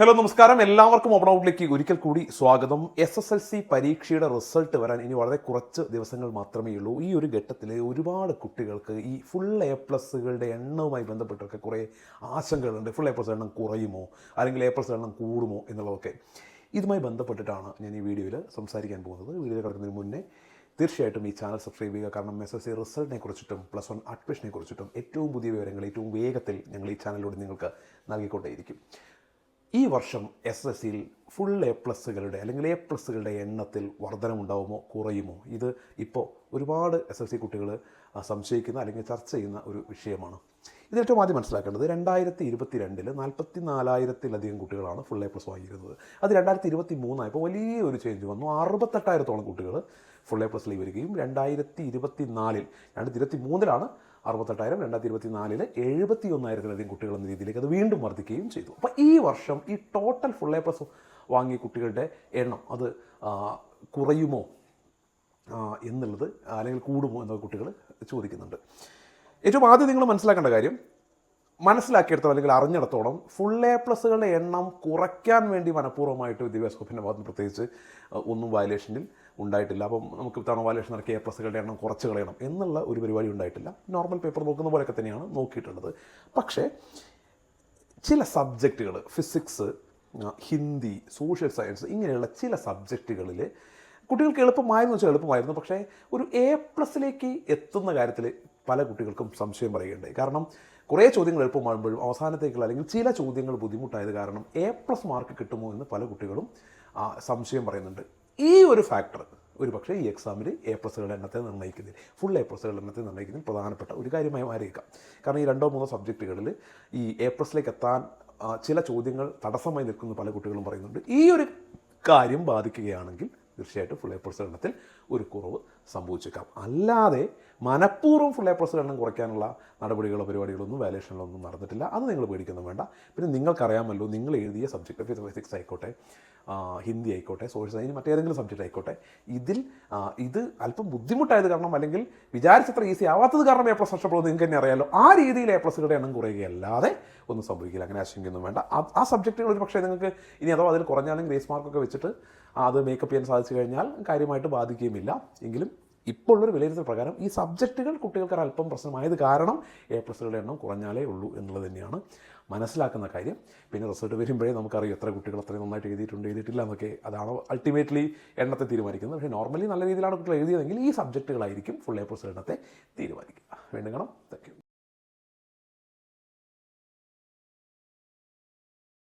Hello നമസ്കാരം. എല്ലാവർക്കും open ഔട്ടിലേക്ക് ഒരിക്കൽ കൂടി സ്വാഗതം. എസ് എസ് എൽ സി പരീക്ഷയുടെ റിസൾട്ട് വരാൻ ഇനി വളരെ കുറച്ച് ദിവസങ്ങൾ മാത്രമേ ഉള്ളൂ. ഈ ഒരു ഘട്ടത്തിൽ ഒരുപാട് കുട്ടികൾക്ക് ഈ ഫുൾ എ പ്ലസ്സുകളുടെ എണ്ണവുമായി ബന്ധപ്പെട്ടൊക്കെ കുറേ ആശങ്കകളുണ്ട്. ഫുൾ എ പ്ലസ് എണ്ണം കുറയുമോ? അല്ലെങ്കിൽ എ പ്ലസ് എണ്ണം കൂടുമോ എന്നുള്ളതൊക്കെ. ഇതുമായി ബന്ധപ്പെട്ടിട്ടാണ് ഞാൻ ഈ വീഡിയോയിൽ സംസാരിക്കാൻ പോകുന്നത്. വീഡിയോ കിടക്കുന്നതിന് മുന്നേ തീർച്ചയായിട്ടും ഈ ചാനൽ സബ്സ്ക്രൈബ് ചെയ്യുക. കാരണം എസ് എസ് സി റിസൾട്ടിനെ കുറിച്ചിട്ടും പ്ലസ് വൺ അഡ്മിഷനെ കുറിച്ചിട്ടും ഏറ്റവും പുതിയ വിവരങ്ങൾ ഏറ്റവും വേഗത്തിൽ ഞങ്ങൾ ഈ ചാനലിലൂടെ നിങ്ങൾക്ക് നൽകിക്കൊണ്ടേയിരിക്കും. ഈ വർഷം എസ് എസ് സിയിൽ ഫുൾ എ പ്ലസ്സുകളുടെ അല്ലെങ്കിൽ എ പ്ലസ്സുകളുടെ എണ്ണത്തിൽ വർധനമുണ്ടാവുമോ കുറയുമോ? ഇത് ഇപ്പോൾ ഒരുപാട് എസ് എസ് സി കുട്ടികൾ സംശയിക്കുന്ന അല്ലെങ്കിൽ ചർച്ച ചെയ്യുന്ന ഒരു വിഷയമാണ്. ഇത് ഏറ്റവും ആദ്യം മനസ്സിലാക്കേണ്ടത് രണ്ടായിരത്തി ഇരുപത്തി രണ്ടിൽ നാൽപ്പത്തി നാലായിരത്തിലധികം കുട്ടികളാണ് ഫുൾ എ പ്ലസ് വാങ്ങിയിരുന്നത്. അത് രണ്ടായിരത്തി ഇരുപത്തി മൂന്നായപ്പോൾ വലിയൊരു ചേഞ്ച് വന്നു. അറുപത്തെട്ടായിരത്തോളം കുട്ടികൾ ഫുൾ എ പ്ലസിലേക്ക് വരികയും രണ്ടായിരത്തി ഇരുപത്തി നാലിൽ രണ്ടായിരത്തി ഇരുപത്തി മൂന്നിലാണ് അറുപത്തെട്ടായിരം രണ്ടായിരത്തി ഇരുപത്തി നാലിൽ എഴുപത്തി ഒന്നായിരത്തിലധികം കുട്ടികൾ എന്ന രീതിയിലേക്ക് അത് വീണ്ടും വർദ്ധിക്കുകയും ചെയ്തു. അപ്പോൾ ഈ വർഷം ഈ ടോട്ടൽ ഫുൾ എ പ്ലസ് വാങ്ങിയ കുട്ടികളുടെ എണ്ണം അത് കുറയുമോ എന്നുള്ളത് അല്ലെങ്കിൽ കൂടുമോ എന്നൊക്കെ കുട്ടികൾ ചോദിക്കുന്നുണ്ട്. ഏറ്റവും ആദ്യം നിങ്ങൾ മനസ്സിലാക്കേണ്ട കാര്യം മനസ്സിലാക്കിയെടുത്തോ അല്ലെങ്കിൽ അറിഞ്ഞിടത്തോളം ഫുൾ എ പ്ലസുകളുടെ എണ്ണം കുറയ്ക്കാൻ വേണ്ടി മനഃപൂർവമായിട്ട് വിദ്യാഭ്യാസ വകുപ്പിന്റെ ഭാഗത്ത് പ്രത്യേകിച്ച് ഒന്നും വയലേഷനിൽ ഉണ്ടായിട്ടില്ല. അപ്പം നമുക്ക് ഇത്തവണ വയലേഷൻ ഇറക്കിയ എ പ്ലസുകളുടെ എണ്ണം കുറച്ച് കളയണം എന്നുള്ള ഒരു പരിപാടി ഉണ്ടായിട്ടില്ല. നോർമൽ പേപ്പർ നോക്കുന്ന പോലെയൊക്കെ തന്നെയാണ് നോക്കിയിട്ടുള്ളത്. പക്ഷേ ചില സബ്ജക്റ്റുകൾ ഫിസിക്സ് ഹിന്ദി സോഷ്യൽ സയൻസ് ഇങ്ങനെയുള്ള ചില സബ്ജക്റ്റുകളിൽ കുട്ടികൾക്ക് എളുപ്പമായെന്ന് വെച്ചാൽ എളുപ്പമായിരുന്നു. പക്ഷേ ഒരു എ പ്ലസിലേക്ക് എത്തുന്ന കാര്യത്തിൽ പല കുട്ടികൾക്കും സംശയം പറയുകയുണ്ടായി. കാരണം കുറേ ചോദ്യങ്ങൾ എളുപ്പമാകുമ്പോഴും അവസാനത്തേക്കുള്ള അല്ലെങ്കിൽ ചില ചോദ്യങ്ങൾ ബുദ്ധിമുട്ടായത് കാരണം എ പ്ലസ് മാർക്ക് കിട്ടുമോ എന്ന് പല കുട്ടികളും സംശയം പറയുന്നുണ്ട്. ഈ ഒരു ഫാക്ടർ ഒരു പക്ഷേ ഈ എക്സാമിൽ എ പ്ലസുകളുടെ എണ്ണത്തെ നിർണയിക്കുന്നതിൽ ഫുൾ എ പ്ലസുകളുടെ എണ്ണത്തെ നിർണയിക്കുന്നതിൽ പ്രധാനപ്പെട്ട ഒരു കാര്യമായി മാറിയേക്കാം. കാരണം ഈ രണ്ടോ മൂന്നോ സബ്ജക്റ്റുകളിൽ ഈ എ പ്ലസിലേക്ക് എത്താൻ ചില ചോദ്യങ്ങൾ തടസ്സമായി നിൽക്കുന്ന പല കുട്ടികളും പറയുന്നുണ്ട്. ഈ ഒരു കാര്യം ബാധിക്കുകയാണെങ്കിൽ തീർച്ചയായിട്ടും ഫുൾ എ പ്ലസ് എണ്ണത്തിൽ ഒരു കുറവ് സംഭവിച്ചേക്കാം. അല്ലാതെ മനഃപൂർവം ഫുൾ എ പ്ലസ് എണ്ണം കുറയ്ക്കാനുള്ള നടപടികളോ പരിപാടികളൊന്നും വാലേഷനിലൊന്നും നടന്നിട്ടില്ല. അത് നിങ്ങൾ പേടിക്കൊന്നും വേണ്ട. പിന്നെ നിങ്ങൾക്കറിയാമല്ലോ നിങ്ങൾ എഴുതിയ സബ്ജക്റ്റ് ഫിസിക്സ് ആയിക്കോട്ടെ ഹിന്ദി ആയിക്കോട്ടെ സോഷ്യൽ സയൻസ് മറ്റേതെങ്കിലും സബ്ജക്റ്റ് ആയിക്കോട്ടെ ഇതിൽ ഇത് അല്പം ബുദ്ധിമുട്ടായത് കാരണം അല്ലെങ്കിൽ വിചാരിച്ചത്ര ഈസി ആവാത്തത് കാരണം എ പ്ലസ് നഷ്ടപ്പെടുന്നത് നിങ്ങൾക്ക് തന്നെ അറിയാമല്ലോ ആ രീതിയിൽ എ പ്ലസുകളുടെ എണ്ണം കുറയുകയല്ലാതെ ഒന്നും സംഭവിക്കില്ല. അങ്ങനെ ആശങ്കയൊന്നും വേണ്ട. ആ സബ്ജക്റ്റുകൾ ഒരു പക്ഷേ നിങ്ങൾക്ക് ഇനി അഥവാ അതിൽ കുറഞ്ഞാലും ഗ്രേസ് മാർക്കൊക്കെ വെച്ചിട്ട് അത് മേക്കപ്പ് ചെയ്യാൻ സാധിച്ചു കഴിഞ്ഞാൽ കാര്യമായിട്ട് ബാധിക്കുകയുമില്ല. എങ്കിലും ഇപ്പോൾ വിലയിരുത്തൽ പ്രകാരം ഈ സബ്ജക്റ്റുകൾ കുട്ടികൾക്ക് അല്പം പ്രശ്നമായത് കാരണം എ പ്ലസുകളുടെ എണ്ണം കുറഞ്ഞാലേ ഉള്ളൂ എന്നുള്ളത് തന്നെയാണ് മനസ്സിലാക്കുന്ന കാര്യം. പിന്നെ റിസൾട്ട് വരുമ്പോഴേ നമുക്കറിയാം എത്ര കുട്ടികൾ അത്രയും നന്നായിട്ട് എഴുതിയിട്ടുണ്ട് എഴുതിയിട്ടില്ല എന്നൊക്കെ. അതാണ് അൾട്ടിമേറ്റ്ലി എണ്ണത്തെ തീരുമാനിക്കുന്നത്. പക്ഷേ നോർമലി നല്ല രീതിയിലാണ് കുട്ടികൾ എഴുതിയതെങ്കിൽ ഈ സബ്ജക്റ്റുകളായിരിക്കും ഫുൾ എ പ്ലസ് എണ്ണത്തെ തീരുമാനിക്കുക. വീണ്ടും കാണാം.